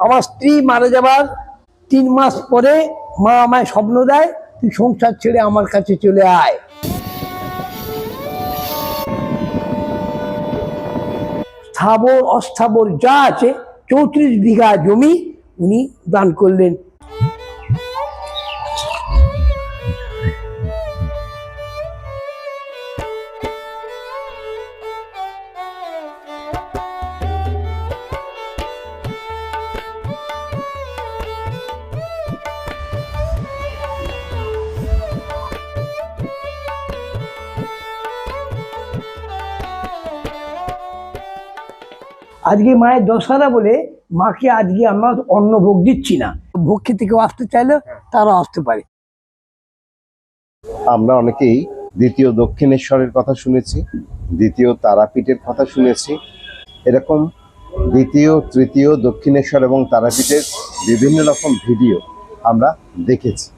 আমার স্ত্রী মারা যাবার তিন মাস পরে মা আমায় স্বপ্ন দেয়, তুই সংসার ছেড়ে আমার কাছে চলে আয়। স্থাবর, অস্থাবর যা আছে, চৌত্রিশ বিঘা জমি উনি দান করলেন। আজকে মায়ের দশহরা বলে মাকে আজকে আমরা অন্ন ভোগ দিচ্ছি না। ভোগ খেতে কেউ আসতে চাইলে তারা আসতে পারে। আমরা অনেকেই দ্বিতীয় দক্ষিণেশ্বরের কথা শুনেছি দ্বিতীয় তারাপীঠের কথা শুনেছি। এরকম দ্বিতীয় তৃতীয় দক্ষিণেশ্বর এবং তারাপীঠের বিভিন্ন রকম ভিডিও আমরা দেখেছি।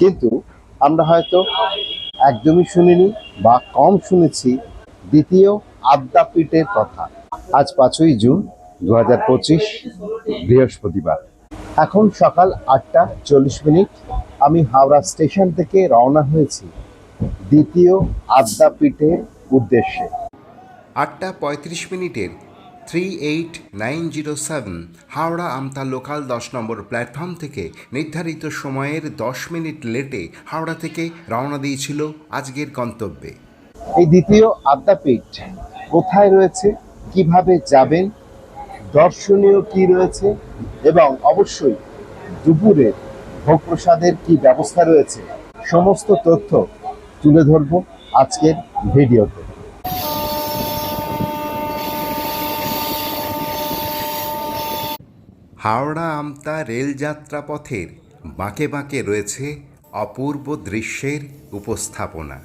কিন্তু আমরা হয়তো একদমই শুনিনি বা কম শুনেছি দ্বিতীয় আদ্যাপীঠের কথা। আজ পাঁচই জুন দু হাজার পঁচিশ বৃহস্পতিবার। এখন সকাল আটটা চল্লিশ মিনিট আমি হাওড়া স্টেশন থেকে রওনা হয়েছি দ্বিতীয় আদ্যাপীঠের উদ্দেশ্যে। আটটা পঁয়ত্রিশ মিনিটের three eight nine zero seven Howrah Amta local দশ নম্বর প্ল্যাটফর্ম থেকে নির্ধারিত সময়ের দশ মিনিট লেটে হাওড়া থেকে রওনা দিয়েছিল আজকের গন্তব্যে। এই দ্বিতীয় আদ্যাপীঠ কোথায় রয়েছে? কীভাবে যাবেন, দর্শনীয় কি রয়েছে এবং অবশ্যই দুপুরের ভোগ প্রসাদের কি ব্যবস্থা রয়েছে, সমস্ত তথ্য তুলে ধরবো আজকের ভিডিওতে। হাওড়া আমতা রেলযাত্রা পথের বাঁকে বাঁকে রয়েছে অপূর্ব দৃশ্যের উপস্থাপনা।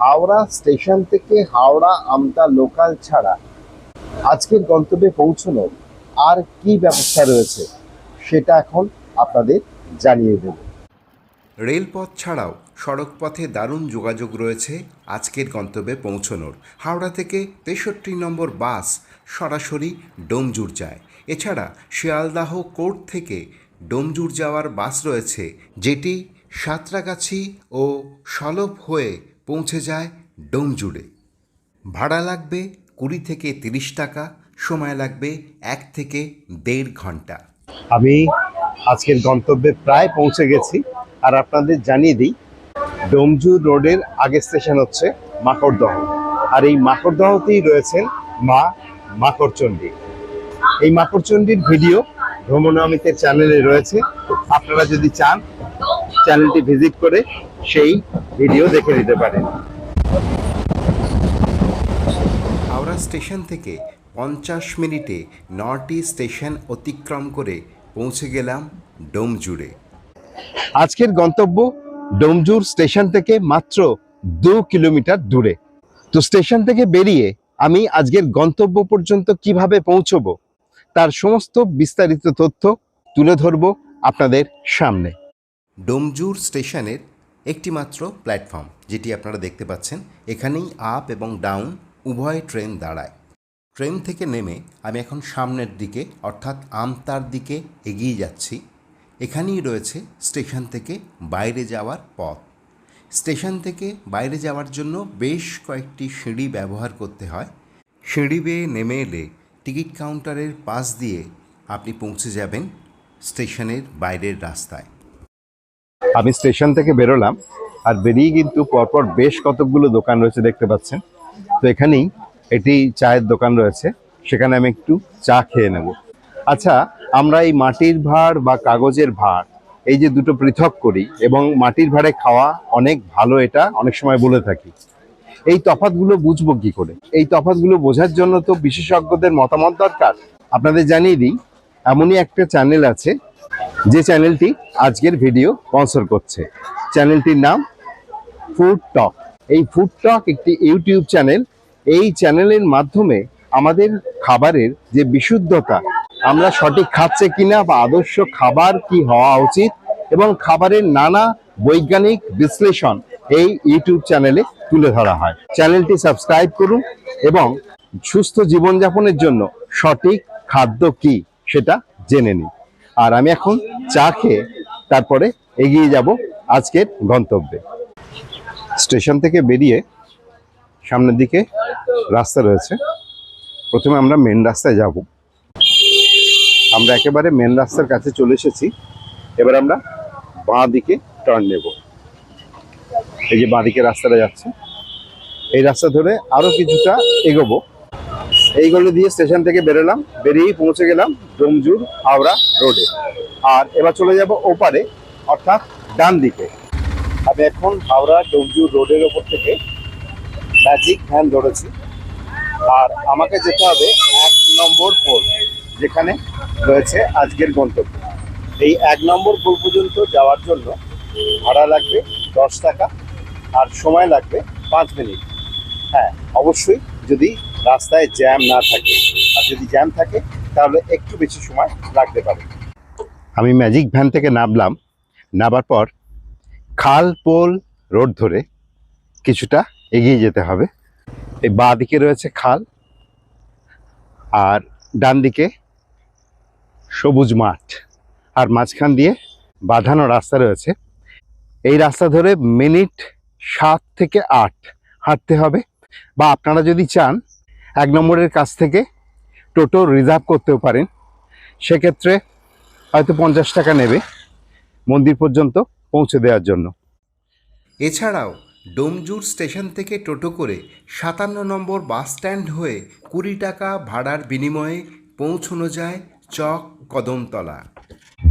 হাওড়া স্টেশন থেকে হাওড়া আমতা লোকাল ছাড়া আজকের গন্তব্যে পৌঁছানোর আর কি ব্যবস্থা রয়েছে সেটা এখন আপনাদের জানিয়ে দেব। রেলপথ ছাড়াও সড়কপথে দারুণ যোগাযোগ রয়েছে আজকের গন্তব্যে পৌঁছনোর। হাওড়া থেকে তেষট্টি নম্বর বাস সরাসরি ডোমজুর যায়। এছাড়া শিয়ালদাহ কোর্ট থেকে ডোমজুর যাওয়ার বাস রয়েছে যেটি সাঁতরাগাছি ও সলভ হয়ে পৌঁছে যায় ডোমজুড়ে। ভাড়া লাগবে কুড়ি থেকে তিরিশ টাকা, সময় লাগবে এক থেকে দেড় ঘণ্টা। আমি আজকের গন্তব্যে প্রায় পৌঁছে গেছি, আর আপনাদের জানিয়ে দিই, ডোমজু রোডের আগের স্টেশন হচ্ছে মাকড়দহ, আর এই মাকড়দহতেই রয়েছেন মা মাকড়চণ্ডী। এই মাকড়চণ্ডীর ভিডিও ভ্রমণ অমিতের চ্যানেলে রয়েছে, আপনারা যদি চান চ্যানেলটি ভিজিট করে সেই ভিডিও দেখে নিতে পারেন। হাওড়া স্টেশন থেকে পঞ্চাশ মিনিটে নটি স্টেশন অতিক্রম করে পৌঁছে গেলাম ডোমজুড়ে। আজকের গন্তব্য ডোমজুর স্টেশন থেকে মাত্র দু কিলোমিটার দূরে। তো স্টেশন থেকে বেরিয়ে আমি আজকের গন্তব্য পর্যন্ত কীভাবে পৌঁছবো তার সমস্ত বিস্তারিত তথ্য তুলে ধরবো আপনাদের সামনে। ডোমজুর স্টেশনের একটি মাত্র প্ল্যাটফর্ম, যেটি আপনারা দেখতে পাচ্ছেন। এখানেই আপ এবং ডাউন উভয় ট্রেন দাঁড়ায়। ট্রেন থেকে নেমে আমি এখন সামনের দিকে, অর্থাৎ আমতার দিকে এগিয়ে যাচ্ছি। এখানেই রয়েছে স্টেশন থেকে বাইরে যাওয়ার পথ। স্টেশন থেকে বাইরে যাওয়ার জন্য বেশ কয়েকটি সিঁড়ি ব্যবহার করতে হয়। সিঁড়ি বেয়ে নেমে এলে টিকিট কাউন্টারের পাশ দিয়ে আপনি পৌঁছে যাবেন স্টেশনের বাইরের রাস্তায়। আমি স্টেশন থেকে বেরোলাম, আর বেরিয়ে কিন্তু পরপর বেশ কতকগুলো দোকান রয়েছে দেখতে পাচ্ছেন। তো এখানেই এটি চায়ের দোকান রয়েছে, সেখানে আমি একটু চা খেয়ে নেব। আচ্ছা আমরা এই মাটির ভাঁড় বা কাগজের ভাঁড়, এই যে দুটো পৃথক করি এবং মাটির ভাঁড়ে খাওয়া অনেক ভালো, এটা অনেক সময় বলে থাকি। এই তফাতগুলো বুঝব কি করে? এই তফাতগুলো বোঝার জন্য তো বিশেষজ্ঞদের মতামত দরকার। আপনাদের জানিয়ে দিই, এমনই একটা চ্যানেল আছে যে চ্যানেলটি আজকের ভিডিও স্পন্সর করছে। চ্যানেলটির নাম ফুড টক এই ফুড টক একটি ইউটিউব চ্যানেল। এই চ্যানেলের মাধ্যমে আমাদের খাবারের যে বিশুদ্ধতা, আমরা সঠিক খাচ্ছে কিনা বা আদর্শ খাবার কি হওয়া উচিত এবং খাবারের নানা বৈজ্ঞানিক বিশ্লেষণ এই ইউটিউব চ্যানেলে তুলে ধরা হয়। চ্যানেলটি সাবস্ক্রাইব করুন এবং সুস্থ জীবনযাপনের জন্য সঠিক খাদ্য কি সেটা জেনে নিই আর আমি এখন চা খেয়ে তারপরে এগিয়ে যাব আজকের গন্তব্যে। স্টেশন থেকে বেরিয়ে সামনের দিকে রাস্তা রয়েছে। প্রথমে আমরা মেন রাস্তায় যাব। আমরা একেবারে মেন রাস্তার কাছে চলে এসেছি। এবার আমরা বাঁ দিকে টার্ন নেব। এই যে বাঁ দিকে রাস্তাটা যাচ্ছে। এই রাস্তা ধরে আরও কিছুটা এগোবো। এইগুলো দিয়ে স্টেশন থেকে বেরোলাম। বেরিয়েই পৌঁছে গেলাম ডোমজুর, হাওড়া রোডে। আর এবার চলে যাব ওপারে, অর্থাৎ ডান দিকে। আমি এখন হাওড়া ডোমজুর রোডের ওপর থেকে ম্যাজিক ভ্যান ধরেছি। আর আমাকে যেতে হবে এক নম্বর পোল, যেখানে রয়েছে আজকের গন্তব্য। এই এক নম্বর পোল পর্যন্ত যাওয়ার জন্য ভাড়া লাগবে দশ টাকা আর সময় লাগবে পাঁচ মিনিট। হ্যাঁ অবশ্যই যদি রাস্তায় জ্যাম না থাকে, আর যদি জ্যাম থাকে তাহলে একটু বেশি সময় লাগতে পারে। আমি ম্যাজিক ভ্যান থেকে নামলাম। নামার পর খাল, পোল, রোড ধরে কিছুটা এগিয়ে যেতে হবে। এই বাঁ দিকে রয়েছে খাল আর ডান দিকে সবুজ মাঠ আর মাঝখান দিয়ে বাঁধানো রাস্তা রয়েছে। এই রাস্তা ধরে মিনিট সাত থেকে আট হাঁটতে হবে বা আপনারা যদি চান এক নম্বরের কাছ থেকে টোটো রিজার্ভ করতেও পারেন। সেক্ষেত্রে হয়তো পঞ্চাশ টাকা নেবে মন্দির পর্যন্ত পৌঁছে দেওয়ার জন্য। এছাড়াও ডোমজুর স্টেশন থেকে টোটো করে সাতান্ন নম্বর বাস স্ট্যান্ড হয়ে কুড়ি টাকা ভাড়ার বিনিময়ে পৌঁছানো যায় চক কদমতলা।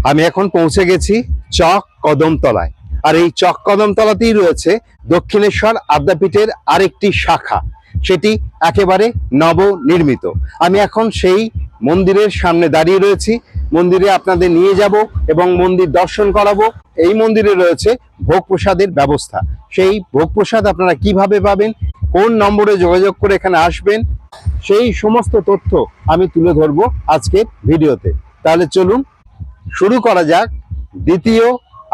আমি এখন পৌঁছে গেছি চক কদমতলায়। আর এই চক কদমতলাতেই রয়েছে দক্ষিণেশ্বর আদ্যাপীঠের আরেকটি শাখা। সেটি একেবারে নবনির্মিত। আমি এখন সেই মন্দিরের সামনে দাঁড়িয়ে রয়েছি। মন্দিরে আপনাদের নিয়ে যাব এবং মন্দির দর্শন করাবো। এই মন্দিরে রয়েছে ভোগ প্রসাদের ব্যবস্থা। সেই ভোগ প্রসাদ আপনারা কীভাবে পাবেন, কোন নম্বরে যোগাযোগ করে এখানে আসবেন, সেই সমস্ত তথ্য আমি তুলে ধরবো আজকের ভিডিওতে। তাহলে চলুন শুরু করা যাক দ্বিতীয়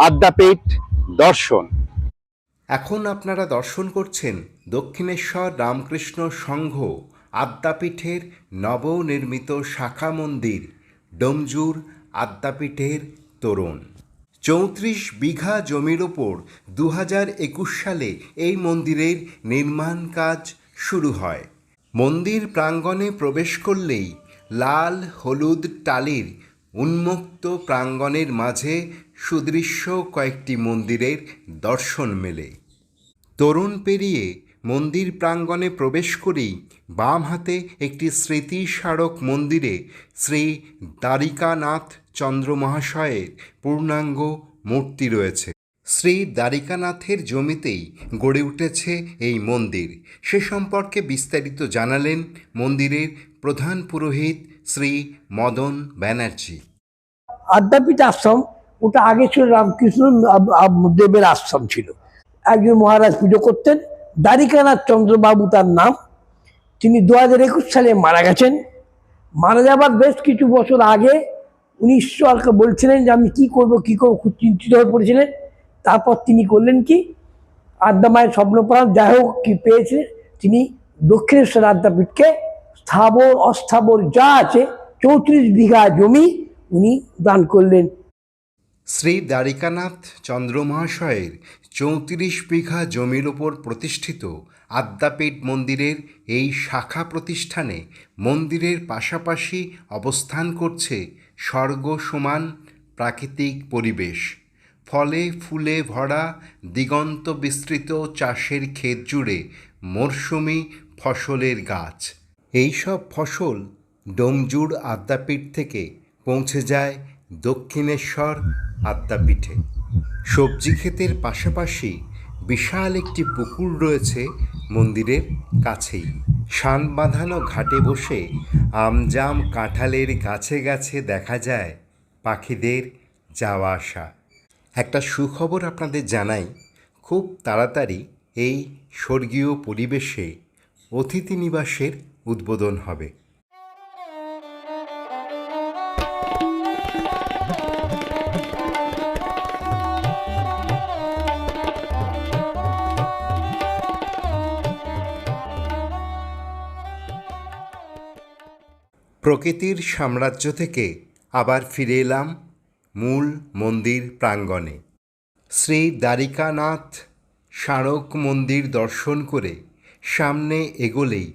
আদ্যাপীঠ দর্শন। এখন আপনারা দর্শন করছেন দক্ষিণেশ্বর রামকৃষ্ণ সংঘ আদ্যাপীঠের নবনির্মিত শাখা মন্দির, ডোমজুর আদ্যাপীঠের তোরণ। চৌত্রিশ বিঘা জমির ওপর দু একুশ সালে এই মন্দিরের নির্মাণ কাজ শুরু হয়। মন্দির প্রাঙ্গণে প্রবেশ করলেই লাল হলুদ টালির উন্মুক্ত প্রাঙ্গণের মাঝে সুদৃশ্য কয়েকটি মন্দিরের দর্শন মেলে। তরুণ পেরিয়ে মন্দির প্রাঙ্গণে প্রবেশ করেই বাম হাতে একটি স্মৃতি স্মারক মন্দিরে শ্রী দ্বারিকানাথ চন্দ্র মহাশয়ের পূর্ণাঙ্গ মূর্তি রয়েছে। শ্রী দ্বারিকানাথের জমিতেই গড়ে উঠেছে এই মন্দির। সে সম্পর্কে বিস্তারিত জানালেন মন্দিরের প্রধান পুরোহিত শ্রী মদন ব্যানার্জি। আদ্যাপীঠ আশ্রম, ওটা আগে ছিল রামকৃষ্ণ দেবের আশ্রম ছিল। একজন মহারাজ পুজো করতেন দ্বারিকানাথ চন্দ্রবাবু তার নাম। তিনি দু হাজার একুশ সালে মারা গেছেন। মারা যাবার বেশ কিছু বছর আগে উনি ঈশ্বরকে বলছিলেন যে, আমি কি করব, কি করব? খুব চিন্তিত হয়ে পড়েছিলেন। তারপর তিনি করলেন কি? আদ্যামায়ের স্বপ্নপ্রাণ যাই হোক, কি পেয়েছে, তিনি দক্ষিণেশ্বর আদ্যাপীঠকে স্থাবর, অস্থাবর যা আছে, চৌত্রিশ বিঘা জমি উনি দান করলেন। শ্রী দ্বারিকানাথ চন্দ্র মহাশয়ের চৌত্রিশ বিঘা জমির ওপর প্রতিষ্ঠিত আদ্যাপীঠ মন্দিরের এই শাখা প্রতিষ্ঠানে মন্দিরের পাশাপাশি অবস্থান করছে স্বর্গ সমান প্রাকৃতিক পরিবেশ। ফলে ফুলে ভরা, দিগন্ত বিস্তৃত চাষের ক্ষেত জুড়ে মরশুমি ফসলের গাছ। এইসব ফসল ডোমজুর আদ্যাপীঠ থেকে পৌঁছে যায় দক্ষিণেশ্বর আদ্যাপীঠে। সবজি ক্ষেতের পাশাপাশি বিশাল একটি পুকুর রয়েছে মন্দিরের কাছেই। শান বাঁধানো ঘাটে বসে আমজাম কাঁঠালের গাছে গাছে দেখা যায় পাখিদের যাওয়া আসা। একটা সুখবর আপনাদের জানাই, খুব তাড়াতাড়ি এই স্বর্গীয় পরিবেশে অতিথি নিবাসের উদ্বোধন হবে। প্রকৃতির সাম্রাজ্য থেকে আবার ফিরে এলাম মূল মন্দির প্রাঙ্গণে। শ্রী দ্বারিকানাথ স্মারক মন্দির দর্শন করে সামনে এগোলেই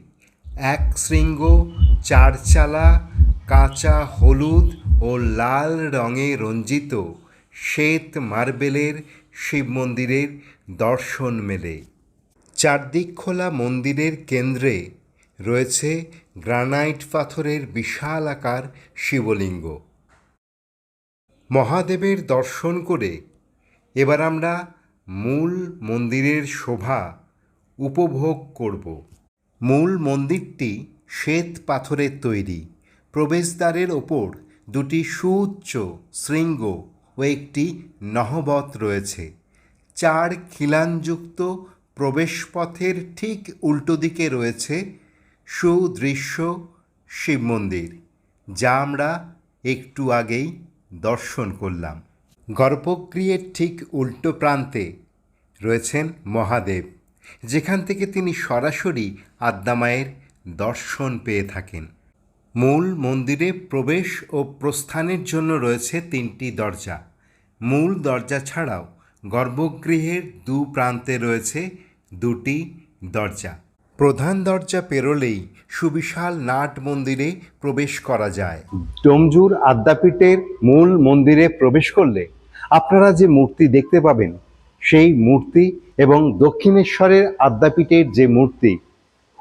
এক শৃঙ্গ চারচালা কাঁচা হলুদ ও লাল রঙে রঞ্জিত শ্বেত মার্বেলের শিব মন্দিরের দর্শন মেলে। চারদিক খোলা মন্দিরের কেন্দ্রে রয়েছে গ্রানাইট পাথরের বিশাল আকার শিবলিঙ্গ। মহাদেবের দর্শন করে এবার আমরা মূল মন্দিরের শোভা উপভোগ করব। মূল মন্দিরটি শ্বেত পাথরের তৈরি। প্রবেশদ্বারের ওপর দুটি সুউচ্চ শৃঙ্গ ও একটি নহবত রয়েছে। চার খিলানযুক্ত প্রবেশপথের ঠিক উল্টো দিকে রয়েছে সুদৃশ্য শিব মন্দির, যা আমরা একটু আগেই দর্শন করলাম। গর্ভগৃহের ঠিক উল্টো প্রান্তে রয়েছেন মহাদেব, যেখান থেকে তিনি সরাসরি আদ্যামায়ের দর্শন পেয়ে থাকেন। মূল মন্দিরে প্রবেশ ও প্রস্থানের জন্য রয়েছে তিনটি দরজা। মূল দরজা ছাড়াও গর্ভগৃহের দু প্রান্তে রয়েছে দুটি দরজা। প্রধান দরজা পেরোলেই সুবিশাল নাট মন্দিরে প্রবেশ করা যায়। ডোমজুর আদ্যাপীঠের মূল মন্দিরে প্রবেশ করলে আপনারা যে মূর্তি দেখতে পাবেন, সেই মূর্তি এবং দক্ষিণেশ্বরের আদ্যাপীঠের যে মূর্তি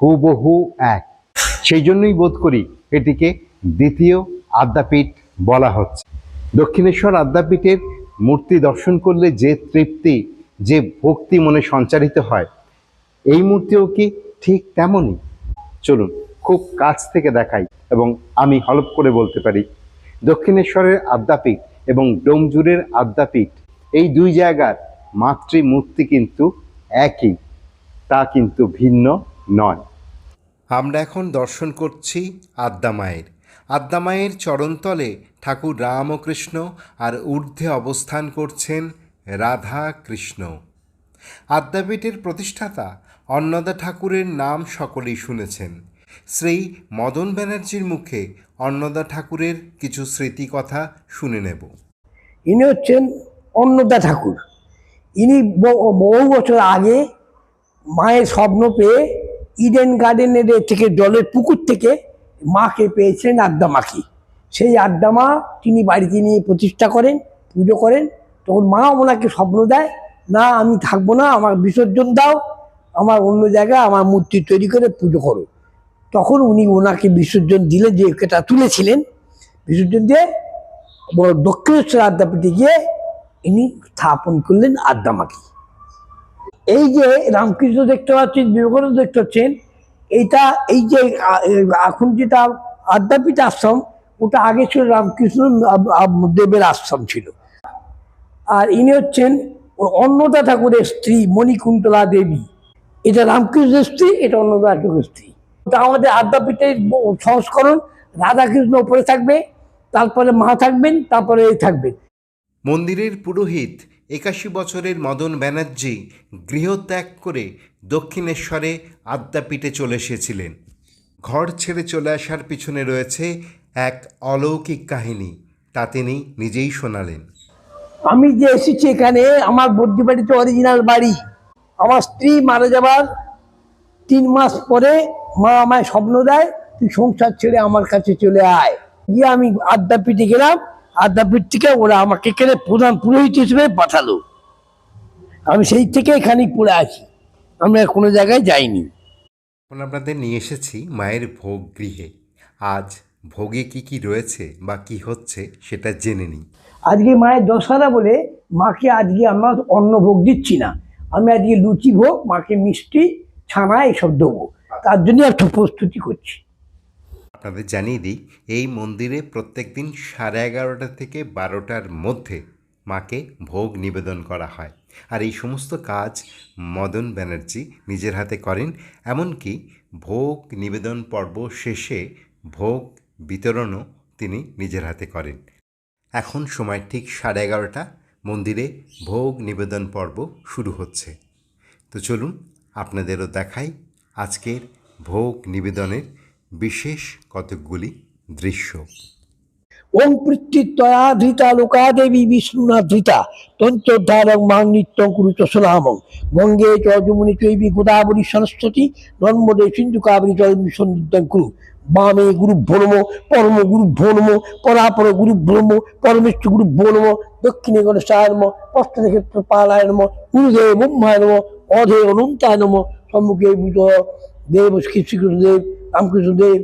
হুবহু এক। সেই জন্যই বোধ করি এটিকে দ্বিতীয় আদ্যাপীঠ বলা হচ্ছে। দক্ষিণেশ্বর আদ্যাপীঠের মূর্তি দর্শন করলে যে তৃপ্তি, যে ভক্তি মনে সঞ্চারিত হয়, এই মূর্তিও কি ঠিক তেমনই। চলুন, খুব কাছ থেকে দেখাই এবং আমি হলপ করে বলতে পারি। দক্ষিণেশ্বরের আদ্যাপীঠ এবং ডোমজুরের আদ্যাপীঠ, এই দুই জায়গার মাতৃমূর্তি কিন্তু একই, তা কিন্তু ভিন্ন নয়। আমরা এখন দর্শন করছি আদ্যামায়ের আদ্যামায়ের চরণতলে ঠাকুর রামকৃষ্ণ আর ঊর্ধ্বে অবস্থান করছেন রাধা কৃষ্ণ আদ্যাপীঠের প্রতিষ্ঠাতা অন্নদা ঠাকুরের নাম সকলেই শুনেছেন। শ্রী মদন ব্যানার্জির মুখে অন্নদা ঠাকুরের কিছু স্মৃতি কথা শুনে নেব। ইনি হচ্ছেন অন্নদা ঠাকুর। ইনি বহু বছর আগে মায়ের স্বপ্ন পেয়ে ইডেন গার্ডেনের থেকে, জলের পুকুর থেকে মাকে পেয়েছিলেন আদ্যা মাকে। সেই আদ্যা মা তিনি বাড়িতে নিয়ে প্রতিষ্ঠা করেন, পুজো করেন। তখন মা ওনাকে স্বপ্ন দেয় না, আমি থাকব না, আমার বিসর্জন দাও, আমার অন্য জায়গায় আমার মূর্তি তৈরি করে পুজো করো। তখন উনি ওনাকে বিসর্জন দিলেন যে এটা তুলেছিলেন, বিসর্জন দিয়ে বড় দক্ষিণেশ্বর আদ্যাপীঠে গিয়ে ইনি স্থাপন করলেন আদ্যামাকে। এই যে রামকৃষ্ণ দেখতে পাচ্ছেন, বিবেকানন্দ দেখতে পাচ্ছেন, এইটা, এই যে এখন যেটা আদ্যাপীঠ আশ্রম, ওটা আগে ছিল রামকৃষ্ণ দেবের আশ্রম ছিল। আর ইনি হচ্ছেন ও অন্নদা ঠাকুরের স্ত্রী মণিকুন্তলা দেবী। এটা রামকৃষ্ণের স্ত্রী, এটা অন্নদা ঠাকুরের স্ত্রী। ওটা আমাদের আদ্যাপীঠের সংস্করণ রাধাকৃষ্ণ উপরে থাকবে, তারপরে মা থাকবেন, তারপরে থাকবেন মন্দিরের পুরোহিত একাশি বছরের মদন ব্যানার্জি গৃহত্যাগ করে দক্ষিণেশ্বরে আদ্যাপীঠে চলে এসেছিলেন। ঘর ছেড়ে চলে আসার পিছনে রয়েছে এক অলৌকিক কাহিনী, তা তিনি নিজেই শোনালেন। আমি যে এসেছি এখানে, আমার বদ্যি বাড়িতে অরিজিনাল বাড়ি। আমার স্ত্রী মারা যাবার তিন মাস পরে মা আমায় স্বপ্ন দেয়, তুই সংসার ছেড়ে আমার কাছে চলে আয়। গিয়ে আমি আদ্যাপীঠে গেলাম, আদ্যাপীঠ থেকে ওরা আমাকে এখানে প্রধান পুরোহিত হিসেবে পাঠালো। আমি সেই থেকে এখানেই পড়ে আছি। আমি আর কোনো জায়গায় যাইনি। এখন আপনাদের নিয়ে এসেছি মায়ের ভোগ গৃহে। আজ ভোগে কি কি রয়েছে বা কি হচ্ছে সেটা জেনে নিই। আজকে মায়ের দশহরা বলে মাকে আজকে আমরা অন্ন ভোগ দিচ্ছি না। আমি আজকে লুচি ভোগ, মাকে মিষ্টি, ছানা এসব দেবো। তার জন্য একটা প্রস্তুতি করছি। আপনাদের জানিয়ে দিই, এই মন্দিরে প্রত্যেক দিন সাড়ে এগারোটা থেকে বারোটার মধ্যে মাকে ভোগ নিবেদন করা হয়। আর এই সমস্ত কাজ মদন ব্যানার্জি নিজের হাতে করেন। এমনকি ভোগ নিবেদন পর্ব শেষে ভোগ বিতরণও তিনি নিজের হাতে করেন। এখন সময় ঠিক সাড়ে এগারোটা। মন্দিরে ভোগ নিবেদন পর্ব শুরু হচ্ছে। তো চলুন আপনাদেরও দেখাই আজকের ভোগ নিবেদনের বিশেষ কতকগুলি দৃশ্য। ওং পৃথিত্যয়া ধৃতা লোকা দেবী বিষ্ণুনা ধৃতা তন্ত্রোদ্ধারক মাং নিত্যং কুরুচ সলামং গঙ্গে চ যমুনি চৈবি গোদাবরী সরস্বতী নর্মদে সিন্ধু কাবরী জলমি সন্নিধ্যং কুরু। বামে গুরু ভ্রম পরম গুরু ভ্রম পরাপর গুরু ভ্রম পরমেশ্ব গুরু ভ্রম দক্ষিণে গণেশায় নম, পশ্চিমে ক্ষেত্র পালায় নম, গুরুদেব ব্রহ্মায় নম, অধে অনন্তায় নম, সম্মুখে বুধ, দেব শ্রীকৃষ্ণ দেব রামকৃষ্ণ দেব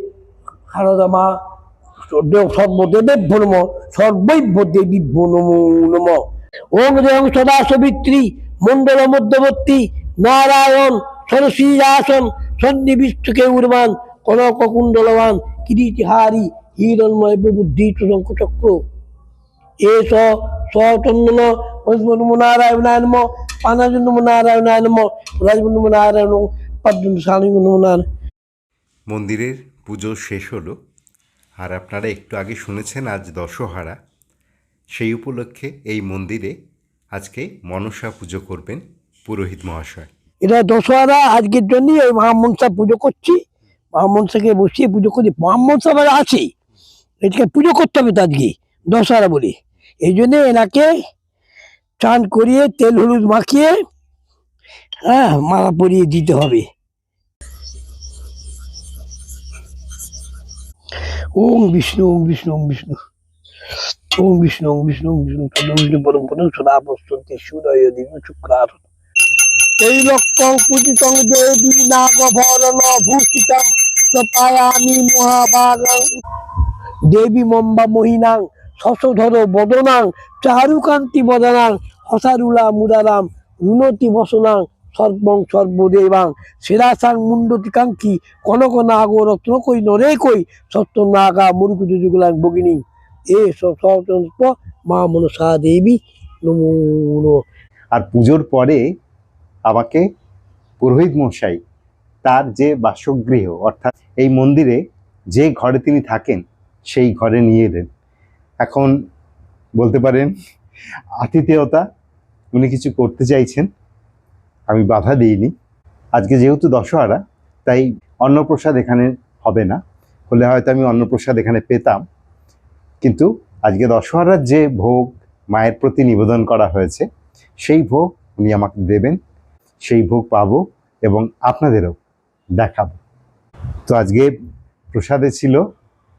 সারদা মা দেব সর্বদেবের নম সর্বৈব দেবী নমো নম। ওম দেব সদা সবিত্রী মন্ডল মধ্যবর্তী, নারায়ণ সরসী আসন সন্নিবিষ্টকে উর্বান কনক কুণ্ডলবান কিরীটিহারি হিরণময় বুদ্ধি চক্র চক্র এস সচন্দন নারায়ণায় নম পানাজ নম নারায়ণায় নম রাজব নারায়ণ পদ্ম স্বামী নারায়ণ। মন্দিরের পুজো শেষ হলো আর আপনারা একটু আগে শুনেছেন আজ দশহারা। সেই উপলক্ষে এই মন্দিরে আজকে মনসা পুজো করবেন পুরোহিত মহাশয়। এটা দশহারা আজকের জন্য এই মহামনসা পুজো করছি। মহামনসাকে বসিয়ে পুজো করছি মহামনসা আবার আছে। এটাকে পুজো করতে হবে তো আজকে দশহরা বলে। এই জন্যে এনাকে চান করিয়ে তেল হলুদ মাখিয়ে হ্যাঁ মালা পরিয়ে দিতে হবে। ওম বিষ্ণু ওম বিষ্ণু ওম বিষ্ণু। ওম বিষ্ণু ওম বিষ্ণু ওম বিষ্ণু। সদা বিষ্ণু পরম পরম সদা বস্তন্তে সুদয় দিন শুক্রার। এই রক্তং পূজিতং দেবী নাগভরণ দেবী মম্বা মহিনাং শশধর বদনাং চারুকান্তি বদনাং হসারুলা মুরারাম রুনতি বসনাং সর্বং সর্বদেবাং। শিরাসাং মুন্ডতি কাঙ্ক্ষী কনক নাগ রত্ন কই নরে কই সত্য নাগা মুরুকুতু যুগলাং ভগিনী। এ সত্য মা মনসা দেবী নমো। আর পুজোর পরে আমাকে পুরোহিত মশাই তার যে বাসগৃহ, অর্থাৎ এই মন্দিরে যে ঘরে তিনি থাকেন, সেই ঘরে নিয়ে এলেন। এখন বলতে পারেন, আতিথেয়তা, উনি কিছু করতে চাইছেন, আমি বাধা দিইনি। আজকে যেহেতু দশহারা, তাই অন্নপ্রসাদ এখানে হবে না। হলে হয়তো আমি অন্নপ্রসাদ এখানে পেতাম। কিন্তু আজকে দশহারার যে ভোগ মায়ের প্রতি নিবেদন করা হয়েছে, সেই ভোগ উনি আমাকে দেবেন। সেই ভোগ পাবো এবং আপনাদেরও দেখাবো। তো আজকে প্রসাদে ছিল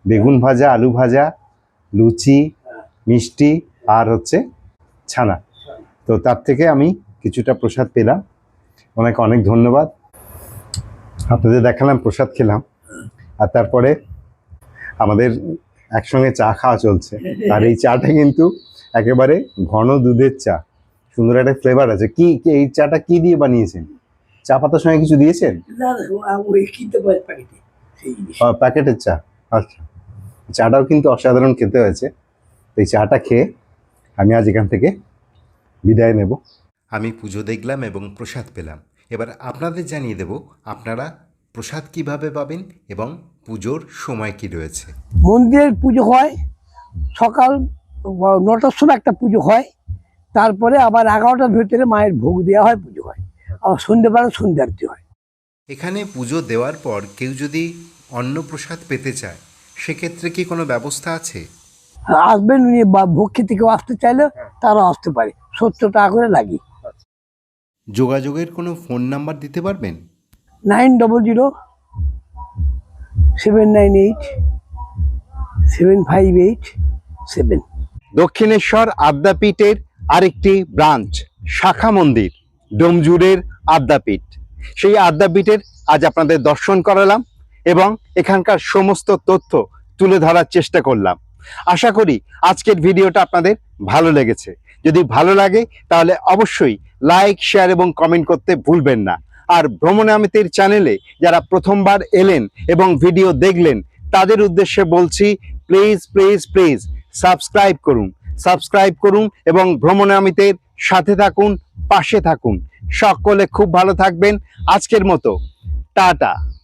বেগুন ভাজা, আলু ভাজা, লুচি, মিষ্টি আর হচ্ছে ছানা। তো তার থেকে আমি কিছুটা প্রসাদ পেলাম। ওনাকে অনেক ধন্যবাদ। আপনাদের দেখালাম, প্রসাদ খেলাম। আর তারপরে আমাদের একসঙ্গে চা খাওয়া চলছে। আর এই চাটা কিন্তু একেবারে ঘন দুধের চা। সুন্দর একটা ফ্লেভার আছে। কি, এই চাটা কি দিয়ে বানিয়েছেন? চা পাতার সঙ্গে কিছু দিয়েছেন? না ওই কিনতে পারে প্যাকেটে প্যাকেটের চা আচ্ছা। চাটাও কিন্তু অসাধারণ খেতে হয়েছে। এই চাটা খেয়ে আমি আজ এখান থেকে বিদায় নেব। আমি পুজো দেখলাম এবং প্রসাদ পেলাম। এবার আপনাদের জানিয়ে দেব আপনারা প্রসাদ কীভাবে পাবেন এবং পুজোর সময় কি রয়েছে। মন্দিরের পুজো হয় সকাল নটার সময় একটা পুজো হয় তারপরে আবার এগারোটার ভেতরে মায়ের ভোগ দেওয়া হয় পুজো হয়। আবার সন্ধ্যেবেলা সন্ধ্যা আরতি হয়। এখানে পুজো দেওয়ার পর কেউ যদি অন্ন প্রসাদ পেতে চায় সেক্ষেত্রে কি কোনো ব্যবস্থা আছে? আসবেন উনি বা কেউ আসতে চাইলে তারাও আসতে পারে। সত্তর টাকা করে লাগি। যোগাযোগের কোনো ফোন নাম্বার দিতে পারবেন? Nine double zero seven nine eight seven five eight seven. Dakshineswar আদ্যাপীঠের আরেকটি ব্রাঞ্চ শাখা মন্দির ডোমজুরের আদ্যাপীঠ সেই আদ্যাপীঠের আজ আপনাদের দর্শন করালাম এবং এখানকার সমস্ত তথ্য তুলে ধরার চেষ্টা করলাম। আশা করি আজকের ভিডিওটা আপনাদের ভালো লেগেছে। যদি ভালো লাগে তাহলে অবশ্যই লাইক, শেয়ার এবং কমেন্ট করতে ভুলবেন না। আর ভ্রমণ আমিতের চ্যানেলে যারা প্রথমবার এলেন এবং ভিডিও দেখলেন, তাদের উদ্দেশ্যে বলছি প্লিজ প্লিজ প্লিজ সাবস্ক্রাইব করুন। সাবস্ক্রাইব করুন এবং ভ্রমণ আমিতের সাথে থাকুন, পাশে থাকুন। সকলে খুব ভালো থাকবেন। আজকের মতো। টাটা।